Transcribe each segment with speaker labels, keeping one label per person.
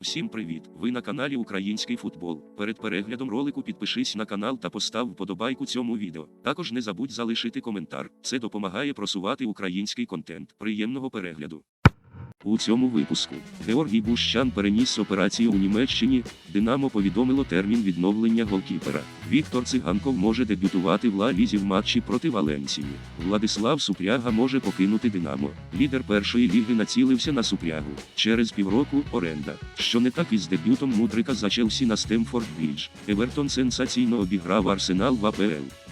Speaker 1: Всім привіт! Ви на каналі Український футбол. Перед переглядом ролику підпишись на канал та постав вподобайку цьому відео. Також не забудь залишити коментар. Це допомагає просувати український контент. Приємного перегляду. У цьому випуску Георгій Бущан переніс операцію у Німеччині. Динамо повідомило термін відновлення голкіпера. Віктор Циганков може дебютувати в Ла Лізі в матчі проти Валенції. Владислав Супряга може покинути Динамо. Лідер першої ліги націлився на Супрягу. Через півроку оренда. Що не так із дебютом Мудрика за Челсі на Стемфорд Брідж. Евертон сенсаційно обіграв Арсенал в АПЛ.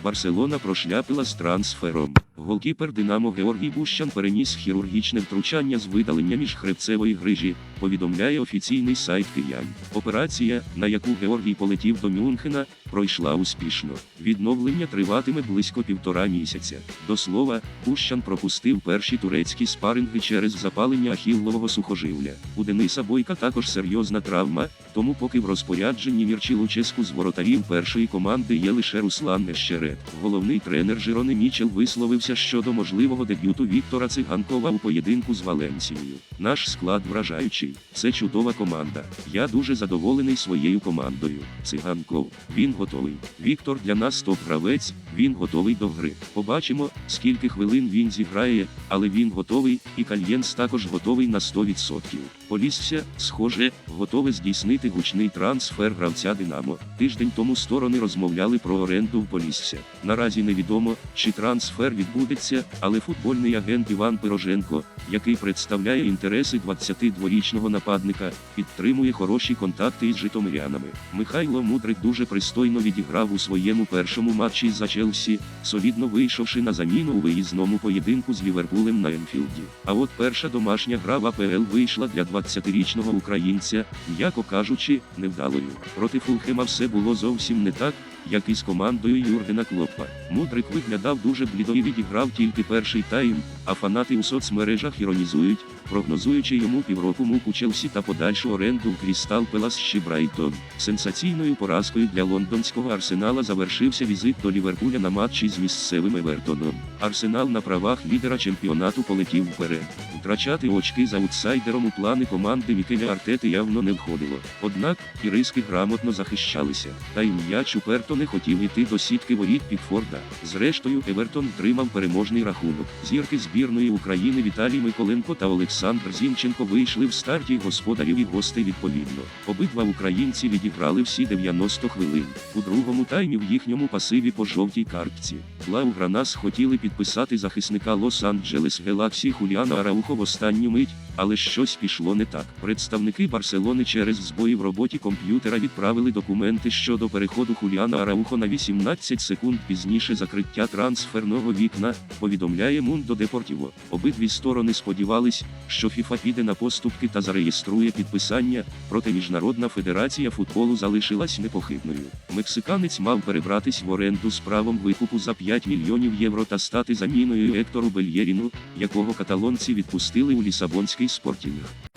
Speaker 1: Барселона прошляпила з трансфером. Голкіпер Динамо Георгій Бущан переніс хірургічне втручання з видалення міжхребцевої грижі, повідомляє офіційний сайт Киян. Операція, на яку Георгій полетів до Мюнхена, пройшла успішно. Відновлення триватиме близько півтора місяця. До слова, Бущан пропустив перші турецькі спаринги через запалення ахіллового сухожилля. У Дениса Бойка також серйозна травма, тому поки в розпорядженні Мірчі Луческу з воротарів першої команди є лише Руслан Нещерет. Головний тренер Жирони Мічел висловився щодо можливого дебюту Віктора Циганкова у поєдинку з Валенцією. Наш склад вражаючий. Це чудова команда. Я дуже задоволений своєю командою. Циганков. Він готовий. Віктор для нас топ-гравець, він готовий до гри. Побачимо, скільки хвилин він зіграє, але він готовий, і Кальєнс також готовий на 100%. Полісся, схоже, готове здійснити гучний трансфер гравця Динамо. Тиждень тому сторони розмовляли про оренду в Полісся. Наразі невідомо, чи трансфер відбудеться, але футбольний агент Іван Пироженко, який представляє інтереси 22-річного нападника, підтримує хороші контакти із житомирянами. Михайло Мудрик дуже пристойно відіграв у своєму першому матчі за Челсі, солідно вийшовши на заміну у виїзному поєдинку з Ліверпулем на Енфілді. А от перша домашня гра в АПЛ вийшла для 20-річного українця, м'яко кажучи, невдалою. Проти Фулхема все було зовсім не так, як і з командою Юргена Клоппа. Мудрик виглядав дуже блідо і відіграв тільки перший тайм, а фанати у соцмережах іронізують, прогнозуючи йому півроку муку Челсі та подальшу оренду в Крістал Пелас чи Брайтон. Сенсаційною поразкою для лондонського арсенала завершився візит до Ліверпуля на матчі з місцевим Евертоном. Арсенал на правах лідера чемпіонату полетів вперед. Втрачати очки з аутсайдером у плани команди Мікеля Артети явно не входило. Однак, іриски грамотно захищалися. Та й м'яч уперто не хотів іти до сітки воріт Пікфорда. Зрештою, Евертон втримав переможний рахунок. Зірки збірної України Віталій Миколенко та Олександр Зінченко вийшли в старті господарів і гостей відповідно. Обидва українці відіграли всі 90 хвилин. У другому таймі в їхньому пасиві по жовтій картці. Блау Гранас хотіли підписати захисника Лос-Анджелес Гелаксі Хуліана Араухо в останню мить, але щось пішло не так. Представники Барселони через збої в роботі комп'ютера відправили документи щодо переходу Хуліана Араухо на 18 секунд пізніше закриття трансферного вікна, повідомляє Мундо Депортіво. Обидві сторони сподівались, що ФІФА піде на поступки та зареєструє підписання, проте Міжнародна федерація футболу залишилась непохитною. Мексиканець мав перебратись в оренду з правом викупу за 5 мільйонів євро та стати заміною Ектору Бельєріну, якого каталонці відпустили у Лісабонський спортінг.